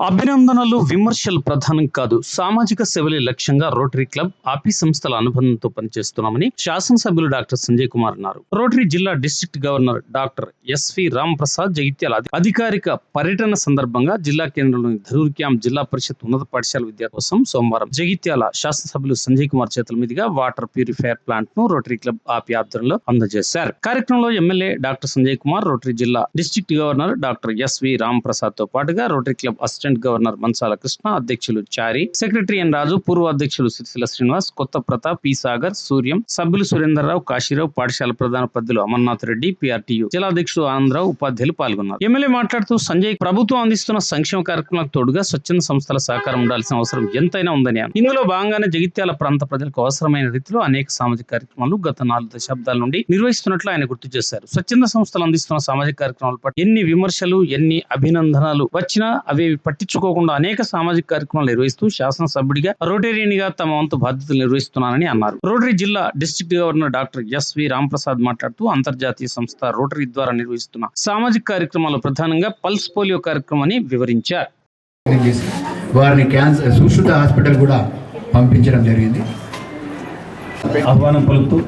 అభినందనలు విమర్శలు ప్రధానం కాదు. సామాజిక సేవలే లక్ష్యంగా రోటరీ క్లబ్ ఆపి సంస్థల అనుబంధంతో పనిచేస్తున్నామని శాసనసభ్యులు డాక్టర్ సంజయ్ కుమార్ అన్నారు. రోటరీ జిల్లా district governor doctor S V Ram Prasad Jagtial అధికారిక పర్యటన సందర్భంగా జిల్లా కేంద్రంలోని ధరూర్ జిల్లా పరిషత్ ఉన్నత పాఠశాల విద్య కోసం సోమవారం జగిత్యాల శాసనసభ్యులు సంజయ్ కుమార్ చేతుల మీదుగా వాటర్ ప్యూరిఫైయర్ ప్లాంట్ను రోటరీ క్లబ్ ఆపి ఆధ్వర్యంలో అందజేశారు. కార్యక్రమంలో MLA doctor Sanjay Kumar Rotary జిల్లా district governor doctor S V Ram ప్రసాద్తో పాటుగా Rotary club assistant governor Mansala Krishna అధ్యక్షులు చారి సెక్రటరీ ఎన్ రాజు పూర్వ అధ్యక్షులు సిరిసిల శ్రీనివాస్ కొత్త ప్రతాప్ పి సాగర్ సూర్యం సభ్యులు సురేందర్రావు కాశీరావు పాఠశాల ప్రధాన పద్యులు అమర్నాథ్ రెడ్డి పిఆర్టీయు జిల్లాధ్యక్షుడు ఆనందరావు ఉపాధ్యాయులు పాల్గొన్నారు. ఎమ్మెల్యే మాట్లాడుతూ సంజయ్ ప్రభుత్వం అందిస్తున్న సంక్షేమ కార్యక్రమాలకు తోడుగా స్వచ్ఛంద సంస్థల సహకారం ఉండాల్సిన అవసరం ఎంతైనా ఉందని అన్నారు. ఇందులో భాగంగానే జగిత్యాల ప్రాంత ప్రజలకు అవసరమైన రీతిలో అనేక సామాజిక కార్యక్రమాలు గత నాలుగు దశాబ్దాల నుండి నిర్వహిస్తున్నట్లు ఆయన గుర్తు చేశారు. స్వచ్ఛంద సంస్థలు అందిస్తున్న సామాజిక కార్యక్రమాల పట్ల ఎన్ని విమర్శలు ఎన్ని అభినందనలు వచ్చినా అవి పట్టించుకోకుండా అనేక సామాజిక కార్యక్రమాలు నిర్వహిస్తూ శాసనసభ్యుడిగా రోటేరియన్గా తమ వంతు బాధ్యతలు నిర్వహిస్తున్నానని అన్నారు. రోటరీ జిల్లా district governor doctor S V Ramprasad మాట్లాడుతూ అంతర్జాతీయ సంస్థ రోటరీ ద్వారా నిర్వహిస్తున్న సామాజిక కార్యక్రమాలు ప్రధానంగా పల్స్ పోలియో కార్యక్రమాన్ని వివరించారు. వారిని క్యాన్సర్ సుశ్రుత హాస్పిటల్ కూడా పంపించడం జరిగింది. ఆహ్వానం పలుకుతూ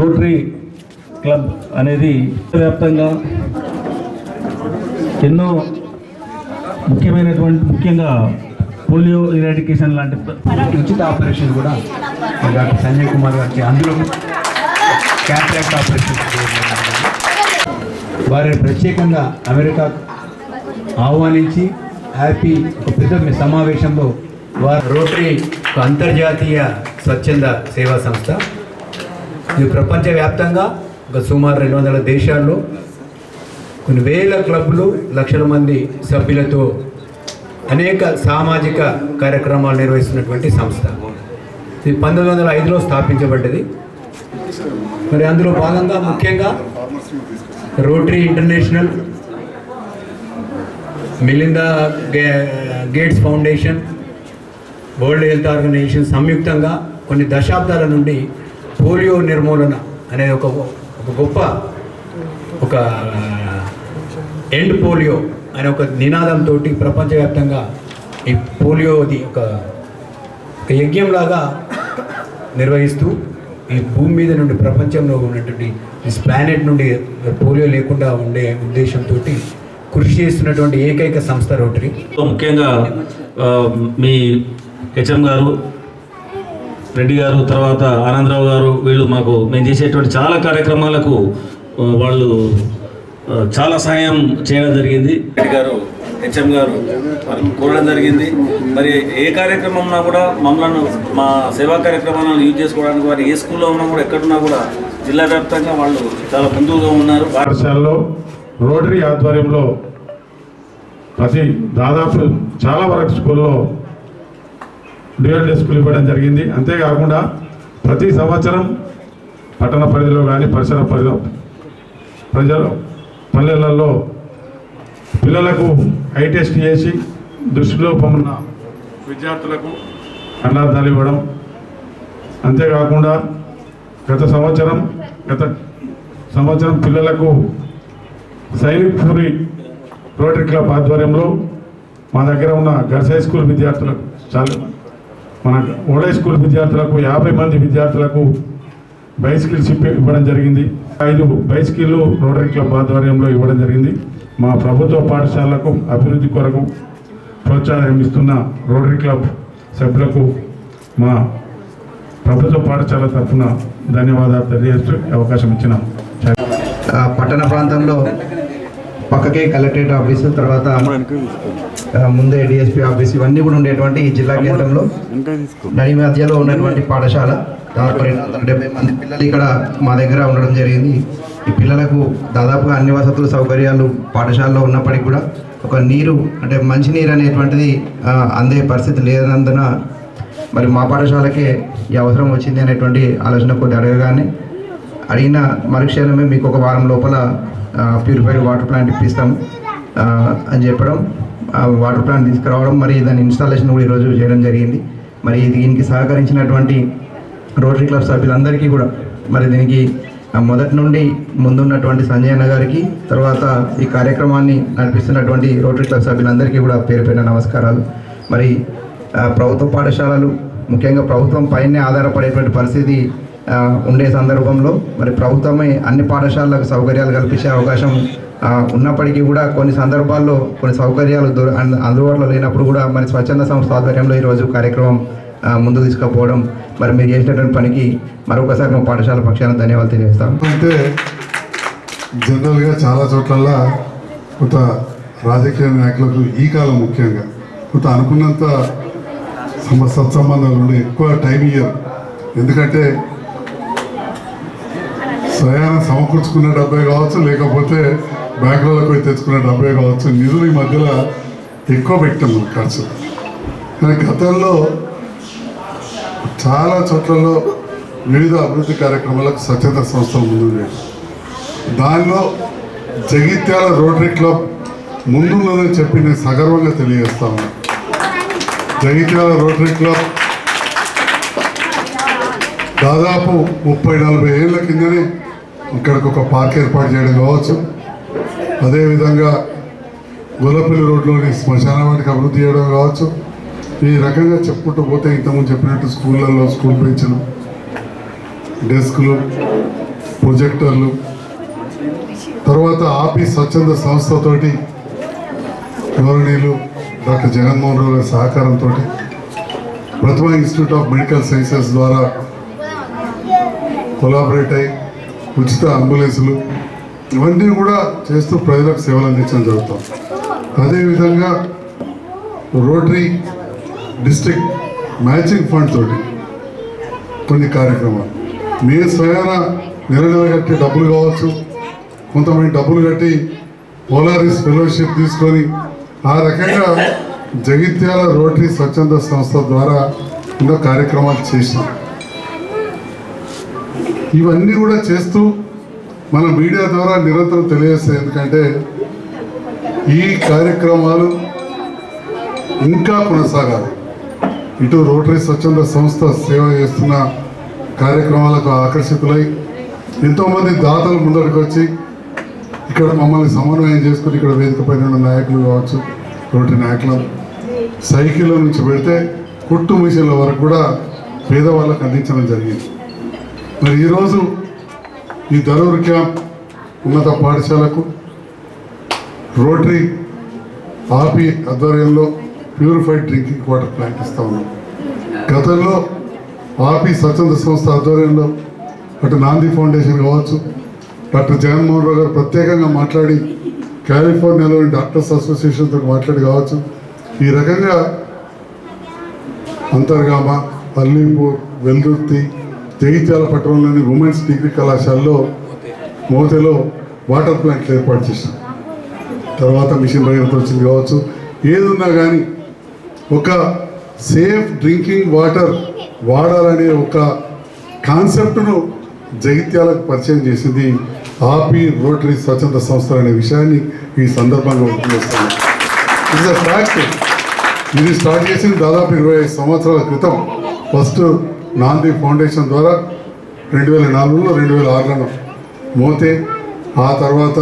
రోటరీ క్లబ్ అనేది వ్యాప్తంగా ఎన్నో ముఖ్యమైనటువంటి ముఖ్యంగా పోలియో ఇరాడికేషన్ లాంటి ఉచిత ఆపరేషన్ కూడా డాక్టర్ సంజయ్ కుమార్ గారికి అందులో క్యాట్రాక్ట్ ఆపరేషన్ వారిని ప్రత్యేకంగా అమెరికా ఆహ్వానించి హ్యాపీ ఒక పెద్ద సమావేశంలో వారు రోటరీ ఒక అంతర్జాతీయ స్వచ్ఛంద సేవా సంస్థ. ఇది ప్రపంచవ్యాప్తంగా ఒక సుమారు రెండు వందల దేశాల్లో కొన్ని వేల క్లబ్లు లక్షల మంది సభ్యులతో అనేక సామాజిక కార్యక్రమాలు నిర్వహిస్తున్నటువంటి సంస్థ. ఇది పంతొమ్మిది వందల ఐదులో స్థాపించబడ్డది. మరి అందులో భాగంగా ముఖ్యంగా రోటరీ ఇంటర్నేషనల్ మిలిందా గే- Gates Foundation World Health Organization సంయుక్తంగా కొన్ని దశాబ్దాల నుండి పోలియో నిర్మూలన అనే ఒక ఒక గొప్ప ఒక ఎండ్ పోలియో అనే ఒక నినాదంతో ప్రపంచవ్యాప్తంగా ఈ పోలియోది ఒక ఒక యజ్ఞంలాగా నిర్వహిస్తూ ఈ భూమి మీద నుండి ప్రపంచంలో ఉన్నటువంటి ఈ ప్లానెట్ నుండి పోలియో లేకుండా ఉండే ఉద్దేశంతో కృషి చేస్తున్నటువంటి ఏకైక సంస్థ రోటరీ. ముఖ్యంగా మీ హెచ్ఎం గారు రెడ్డి గారు తర్వాత ఆనందరావు గారు వీళ్ళు మాకు మేము చేసేటువంటి చాలా కార్యక్రమాలకు వాళ్ళు చాలా సహాయం చేయడం జరిగింది. రెడ్డి గారు హెచ్ఎం గారు వారిని కోరడం జరిగింది. మరి ఏ కార్యక్రమం ఉన్నా కూడా మమ్మల్ని మా సేవా కార్యక్రమాలను యూజ్ చేసుకోవడానికి వారు ఏ స్కూల్లో ఉన్నా కూడా ఎక్కడున్నా కూడా జిల్లా వ్యాప్తంగా వాళ్ళు చాలా ముందుగా ఉన్నారు. పాఠశాలలో రోటరీ ఆధ్వర్యంలో ప్రతి దాదాపు చాలా వరకు స్కూల్లో డ్యూయల్ డెస్కులు ఇవ్వడం జరిగింది. అంతేకాకుండా ప్రతి సంవత్సరం పట్టణ పరిధిలో కానీ పరిసర పరిధిలో ప్రజల పల్లెలలో పిల్లలకు ఐ టెస్ట్ చేసి దృష్టిలోపం ఉన్న విద్యార్థులకు అన్నార్థాలు ఇవ్వడం. అంతేకాకుండా గత సంవత్సరం గత సంవత్సరం పిల్లలకు సైనిక్ పూరి రోటరీ క్లబ్ ఆధ్వర్యంలో మా దగ్గర ఉన్న గర్ల్స్ హై స్కూల్ విద్యార్థులకు చాలా మన ఓల్డ్ హై స్కూల్ విద్యార్థులకు యాభై మంది విద్యార్థులకు బైసికిల్స్ ఇవ్వడం జరిగింది. ఐదు బైసికిళ్ళు రోటరీ క్లబ్ ఆధ్వర్యంలో ఇవ్వడం జరిగింది. మా ప్రభుత్వ పాఠశాలకు అభివృద్ధి కొరకు ప్రోత్సాహం ఇస్తున్న రోటరీ క్లబ్ సభ్యులకు మా ప్రభుత్వ పాఠశాల తరఫున ధన్యవాదాలు తెలియజేస్తూ అవకాశం ఇచ్చిన. పట్టణ ప్రాంతంలో పక్కకే కలెక్టరేట్ ఆఫీసు తర్వాత ఆ, ముందే డిఎస్పీ ఆఫీస్ ఇవన్నీ కూడా ఉండేటువంటి ఈ జిల్లా కేంద్రంలో నడి మధ్యలో ఉన్నటువంటి పాఠశాల. దాదాపు రెండు వందల డెబ్బై మంది పిల్లలు ఇక్కడ మా దగ్గర ఉండడం జరిగింది. ఈ పిల్లలకు దాదాపుగా అన్ని వసతులు సౌకర్యాలు పాఠశాలలో ఉన్నప్పటికీ కూడా ఒక నీరు అంటే మంచినీరు అనేటువంటిది అందే పరిస్థితి లేనందున మరి మా పాఠశాలకే ఈ అవసరం వచ్చింది అనేటువంటి ఆలోచన కొద్ది అడగగానే అడిగిన మరుక్షణమే మీకు ఒక వారం లోపల ప్యూరిఫైడ్ వాటర్ ప్లాంట్ ఇప్పిస్తాం అని చెప్పడం వాటర్ ప్లాంట్ తీసుకురావడం మరి దాని ఇన్స్టాలేషన్ కూడా ఈరోజు చేయడం జరిగింది. మరి దీనికి సహకరించినటువంటి రోటరీ క్లబ్ సభ్యులందరికీ కూడా మరి దీనికి ఆ, మొదటి నుండి ముందున్నటువంటి సంజయ్ అన్న గారికి తర్వాత ఈ కార్యక్రమాన్ని నడిపిస్తున్నటువంటి రోటరీ క్లబ్ సభ్యులందరికీ కూడా పేరు పెట్టిన నమస్కారాలు. మరి ప్రభుత్వ పాఠశాలలు ముఖ్యంగా ప్రభుత్వం పైనే ఆధారపడేటువంటి పరిస్థితి ఉండే సందర్భంలో మరి ప్రభుత్వమే అన్ని పాఠశాలలకు సౌకర్యాలు కల్పించే అవకాశం ఉన్నప్పటికీ కూడా కొన్ని సందర్భాల్లో కొన్ని సౌకర్యాలు దొర అందుబాటులో లేనప్పుడు కూడా మరి స్వచ్ఛంద సంస్థ ఆధ్వర్యంలో ఈరోజు కార్యక్రమం ముందుకు తీసుకుపోవడం. మరి మీరు చేసినటువంటి పనికి మరొకసారి మా పాఠశాల పక్షాన ధన్యవాదాలు తెలియజేస్తాం. అంటే జనరల్గా చాలా చోట్ల కొంత రాజకీయ నాయకులకు ఈ కాలం ముఖ్యంగా కొంత అనుకున్నంత సత్సంబంధాలు ఉండే ఎక్కువ టైం ఇయ్యరు. ఎందుకంటే స్వయాన సమకూర్చుకున్న డబ్బే కావచ్చు లేకపోతే బ్యాంకులలో పోయి తెచ్చుకున్న డబ్బే కావచ్చు నిధులు ఈ మధ్యలో ఎక్కువ పెట్టాం మనం ఖర్చు. కానీ గతంలో చాలా చోట్లలో వివిధ అభివృద్ధి కార్యక్రమాలకు స్వచ్ఛత సంస్థలు ముందు దానిలో జగిత్యాల రోటరీ క్లబ్ ముందున్నదని చెప్పి నేను సగర్వంగా తెలియజేస్తాను జగిత్యాల రోటరీ క్లబ్ దాదాపు ముప్పై నలభై ఏళ్ళ కిందనే ఇక్కడికి ఒక పార్క్ ఏర్పాటు చేయడం కావచ్చు. అదేవిధంగా గొల్లపల్లి రోడ్లోని శ్మశానవాడికి అభివృద్ధి చేయడం కావచ్చు. ఈ రకంగా చెప్పుకుంటూ పోతే ఇంతకుముందు చెప్పినట్టు స్కూళ్ళల్లో స్కూల్ బెంచ్లు డెస్క్లు ప్రొజెక్టర్లు తర్వాత ఆఫీస్ స్వచ్ఛంద సంస్థతోటి గౌరవనీయులు డాక్టర్ జగన్మోహన్ రావు గారి సహకారంతో Prathibha Institute of Medical Sciences ద్వారా కొలాబరేట్ అయి ఉచిత అంబులెన్సులు ఇవన్నీ కూడా చేస్తూ ప్రజలకు సేవలు అందించడం జరుగుతాం అదేవిధంగా రోటరీ డిస్టిక్ మ్యాచింగ్ ఫండ్ తోటి కొన్ని కార్యక్రమాలు. మేము స్వయాన నెల కట్టి డబ్బులు కావచ్చు కొంతమంది డబ్బులు కట్టి పోలారిస్ ఫెలోషిప్ తీసుకొని ఆ రకంగా జగిత్యాల రోటరీ స్వచ్ఛంద సంస్థ ద్వారా ఎన్నో కార్యక్రమాలు చేసినాం ఇవన్నీ కూడా చేస్తూ మన మీడియా ద్వారా నిరంతరం తెలియజేస్తాయి ఎందుకంటే ఈ కార్యక్రమాలు ఇంకా కొనసాగాలి. ఇటు రోటరీ స్వచ్ఛంద సంస్థ సేవ చేస్తున్న కార్యక్రమాలకు ఆకర్షితులై ఎంతోమంది దాతలు ముందరికి వచ్చి ఇక్కడ మమ్మల్ని సమన్వయం చేసుకుని ఇక్కడ వేదిక పైన ఉన్న నాయకులు కావచ్చు రోటరీ నాయకులు సైకిల్ నుంచి పెడితే కుట్టు మిషన్ల వరకు కూడా పేదవాళ్ళకు అందించడం జరిగింది. మరి ఈరోజు ఈ ధరూర్ క్యాంప్ ఉన్నత పాఠశాలకు రోటరీ ఆపి ఆధ్వర్యంలో ప్యూరిఫైడ్ డ్రింకింగ్ వాటర్ ప్లాంట్ ఇస్తా ఉన్నాం. గతంలో ఆపి స్వచ్ఛంద సంస్థ ఆధ్వర్యంలో అటు నాంది ఫౌండేషన్ కావచ్చు డాక్టర్ జగన్మోహన్ రావు గారు ప్రత్యేకంగా మాట్లాడి కాలిఫోర్నియాలోని డాక్టర్స్ అసోసియేషన్తో మాట్లాడి కావచ్చు. ఈ రకంగా అంతర్గామ పల్లీపూర్ వెల్దుర్తి జగిత్యాల పట్టణంలోని ఉమెన్స్ డిగ్రీ కళాశాలలో మోతెలో వాటర్ ప్లాంట్లు ఏర్పాటు చేశాం. తర్వాత మిషన్ భగీరథ వచ్చింది కావచ్చు. ఏదున్నా కానీ ఒక సేఫ్ డ్రింకింగ్ వాటర్ వాడాలనే ఒక కాన్సెప్ట్ను జగిత్యాలకు పరిచయం చేసింది ఆపి రోటరీ స్వచ్ఛంద సంస్థలు అనే విషయాన్ని ఈ సందర్భంగా గుర్తు ఇది ఫ్యాక్ట్ ఇది స్టార్ట్ చేసింది దాదాపు ఇరవై ఐదు సంవత్సరాల క్రితం. ఫస్ట్ నాంది ఫౌండేషన్ ద్వారా రెండు వేల నాలుగులో రెండు వేల ఆరులో మోతే ఆ తర్వాత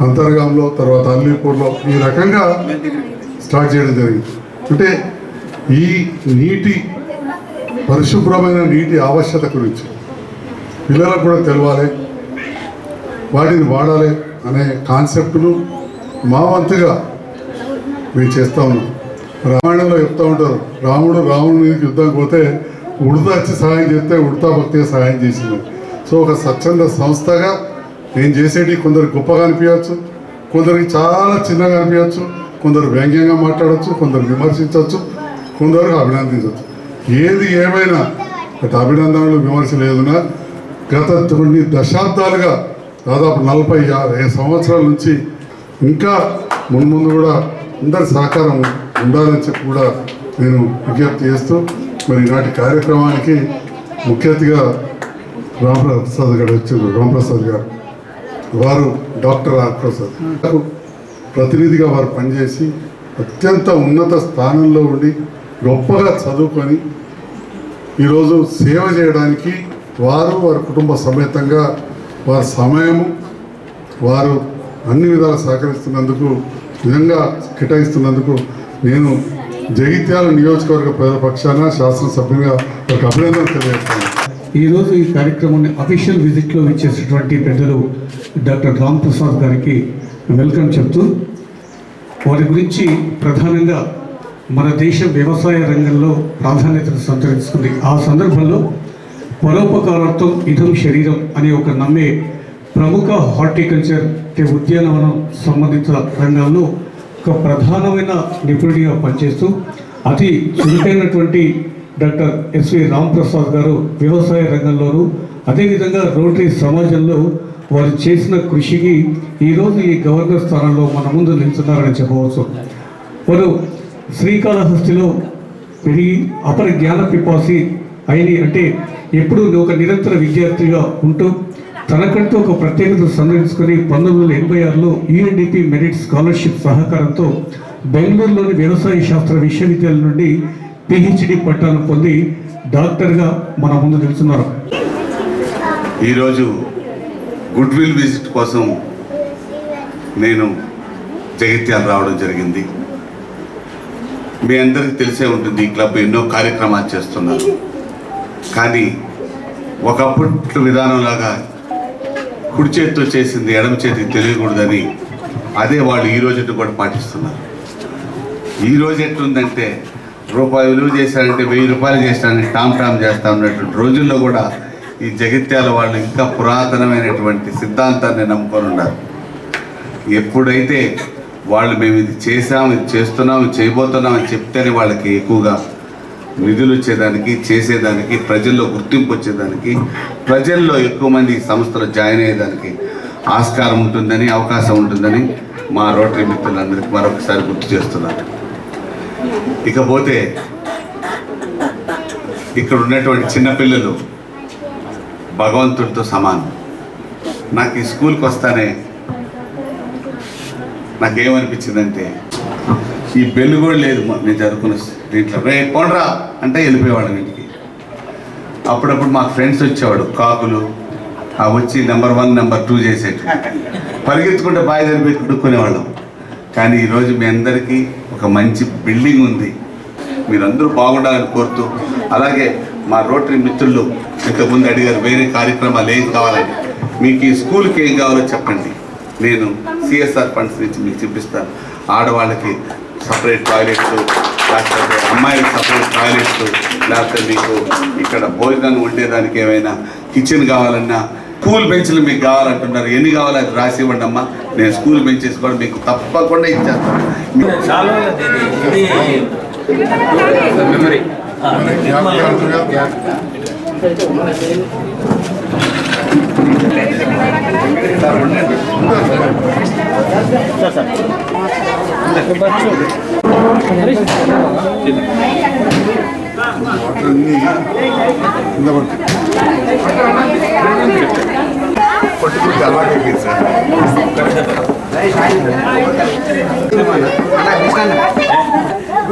అంతర్గాంలో తర్వాత అల్లీపూర్లో ఈ రకంగా స్టార్ట్ చేయడం జరిగింది. అంటే ఈ నీటి పరిశుభ్రమైన నీటి ఆవశ్యకత గురించి పిల్లలకు కూడా తెలవాలి. వాటిని వాడాలి అనే కాన్సెప్టును మా వంతుగా మేము చేస్తూ ఉన్నాం. రామాయణంలో చెప్తా ఉంటారు రాముడు రావణుడి యుద్ధం పోతే ఉడతా వచ్చి సహాయం చేస్తే ఉడతా భక్తిగా సహాయం చేసింది. సో ఒక స్వచ్ఛంద సంస్థగా నేను చేసేటి కొందరు గొప్పగా అనిపించవచ్చు కొందరికి చాలా చిన్నగా అనిపించవచ్చు కొందరు వ్యంగ్యంగా మాట్లాడచ్చు కొందరు విమర్శించవచ్చు కొందరు అభినందించవచ్చు ఏది ఏమైనా అటు అభినందనలు విమర్శలు లేదునా గత కొన్ని దశాబ్దాలుగా దాదాపు నలభై యాభై సంవత్సరాల నుంచి ఇంకా మున్ముందు కూడా అందరి సహకారం ఉండాలని చెప్పి కూడా నేను విజ్ఞప్తి చేస్తూ మరి ఈనాటి కార్యక్రమానికి ముఖ్య అతిథిగా రామప్రసాద్ గారు వచ్చారు. రామప్రసాద్ గారు. వారు డాక్టర్ రామప్రసాద్ ప్రతినిధిగా వారు పనిచేసి అత్యంత ఉన్నత స్థానంలో ఉండి గొప్పగా చదువుకొని ఈరోజు సేవ చేయడానికి వారు వారి కుటుంబ సమేతంగా వారి సమయము వారు అన్ని విధాలు సహకరిస్తున్నందుకు నిజంగా కేటాయిస్తున్నందుకు నేను జగిత్యాల నియోజకవర్గ ప్రజల పక్షాన శాసనసభ్యునిగా ఒక అభినందన తెలియజేస్తాను. ఈరోజు ఈ కార్యక్రమాన్ని అఫీషియల్ విజిట్లో ఇచ్చేసినటువంటి పెద్దలు డాక్టర్ రామ్ ప్రసాద్ గారికి వెల్కమ్ చెప్తూ వారి గురించి ప్రధానంగా మన దేశ వ్యవసాయ రంగంలో ప్రాధాన్యతను సంతరించుకుంది. ఆ సందర్భంలో పరోపకారార్థం ఇదం శరీరం అనే ఒక నమ్మే ప్రముఖ హార్టికల్చర్ అంటే ఉద్యానవనం సంబంధిత రంగాల్లో ఒక ప్రధానమైన నిపుణుడిగా పనిచేస్తూ అతి చురుకైనటువంటి డాక్టర్ ఎస్వి రాంప్రసాద్ గారు వ్యవసాయ రంగంలోనూ అదేవిధంగా రోటరీ సమాజంలో వారు చేసిన కృషికి ఈరోజు ఈ గవర్నర్ స్థానంలో మన ముందు నిల్చున్నారని చెప్పవచ్చు. వారు శ్రీకాళహస్తిలో పెరిగి అపర జ్ఞాన పిపాసి అయిన అంటే ఎప్పుడు ఒక నిరంతర విద్యార్థిగా ఉంటూ తనకంటూ ఒక ప్రత్యేకత సందర్శించుకొని పంతొమ్మిది వందల ఎనభై ఆరులో యుఎన్డిపి మెరిట్ స్కాలర్షిప్ సహకారంతో బెంగళూరులోని వ్యవసాయ శాస్త్ర విశ్వవిద్యాలయం నుండి పిహెచ్డి పట్టాను పొంది డాక్టర్గా మన ముందు నిలుచున్నారు. ఈరోజు గుడ్ విల్ విజిట్ కోసం నేను జగిత్యాలు రావడం జరిగింది. మీ అందరికీ తెలిసే ఉంటుంది ఈ క్లబ్ ఎన్నో కార్యక్రమాలు చేస్తున్నారు. కానీ ఒకప్పుడు విధానంలాగా కుడి చేతితో చేసింది ఎడమ చేతికి తెలియకూడదని అదే వాళ్ళు ఈ రోజు కూడా పాటిస్తున్నారు. ఈ రోజు ఎట్లుందంటే రూపాయి విలువ చేశారంటే వెయ్యి రూపాయలు చేస్తానని టామ్ టామ్ చేస్తా ఉన్నటువంటి రోజుల్లో కూడా ఈ జగిత్యాల వాళ్ళు ఇంకా పురాతనమైనటువంటి సిద్ధాంతాన్ని నమ్ముకొని ఉన్నారు. ఎప్పుడైతే వాళ్ళు మేము ఇది చేసాం ఇది చేస్తున్నాం ఇది చేయబోతున్నాం అని చెప్తేనే వాళ్ళకి ఎక్కువగా నిధులు వచ్చేదానికి చేసేదానికి ప్రజల్లో గుర్తింపు వచ్చేదానికి ప్రజల్లో ఎక్కువ మంది సంస్థలు సంస్థలో జాయిన్ అయ్యేదానికి ఆస్కారం ఉంటుందని అవకాశం ఉంటుందని మా రోటరీ మిత్రులందరికీ మరొకసారి గుర్తు చేస్తున్నాను. ఇకపోతే ఇక్కడ ఉన్నటువంటి చిన్నపిల్లలు భగవంతుడితో సమానం. నాకు ఈ స్కూల్కి వస్తానే నాకేమనిపించిందంటే ఈ బెల్లు కూడా లేదు నేను చదువుకున్న దీంట్లో. రే పోండ్రా అంటే వెళ్ళిపోయేవాళ్ళం ఇంటికి. అప్పుడప్పుడు మా ఫ్రెండ్స్ వచ్చేవాడు కాకులు. ఆ వచ్చి నెంబర్ వన్ నెంబర్ టూ చేసేటి పరిగెత్తుకుంటే బాయ్ జరిపి కొడుక్కునేవాళ్ళం కానీ ఈరోజు మీ అందరికీ ఒక మంచి బిల్డింగ్ ఉంది. మీరందరూ బాగుండాలని కోరుతూ అలాగే మా రోటరీ మిత్రులు ఇంతకుముందు అడిగారు వేరే కార్యక్రమాలు ఏం కావాలని. మీకు ఈ స్కూల్కి ఏం కావాలో చెప్పండి. నేను సిఎస్ఆర్ ఫండ్స్ నుంచి మీకు చూపిస్తాను. ఆడవాళ్ళకి సపరేట్ టాయిలెట్స్ లేకపోతే అమ్మాయిలకు సపరేట్ టాయిలెట్స్ లేకపోతే మీకు ఇక్కడ భోజనాన్ని వండేదానికి ఏమైనా కిచెన్ కావాలన్నా స్కూల్ బెంచ్లు మీకు కావాలంటున్నారు. ఎన్ని కావాలో అది రాసి ఇవ్వండి అమ్మా. నేను స్కూల్ బెంచెస్ కూడా మీకు తప్పకుండా ఇచ్చేస్తాను. పట్టుకుంటే అలవాటు అయిపోయింది సార్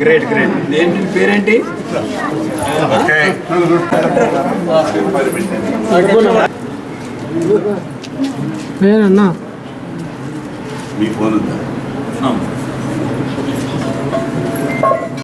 గ్రేట్ గ్రేట్ పేరేంటి? ఓకే నేనన్నా మీ ఫోన్ ఉందా?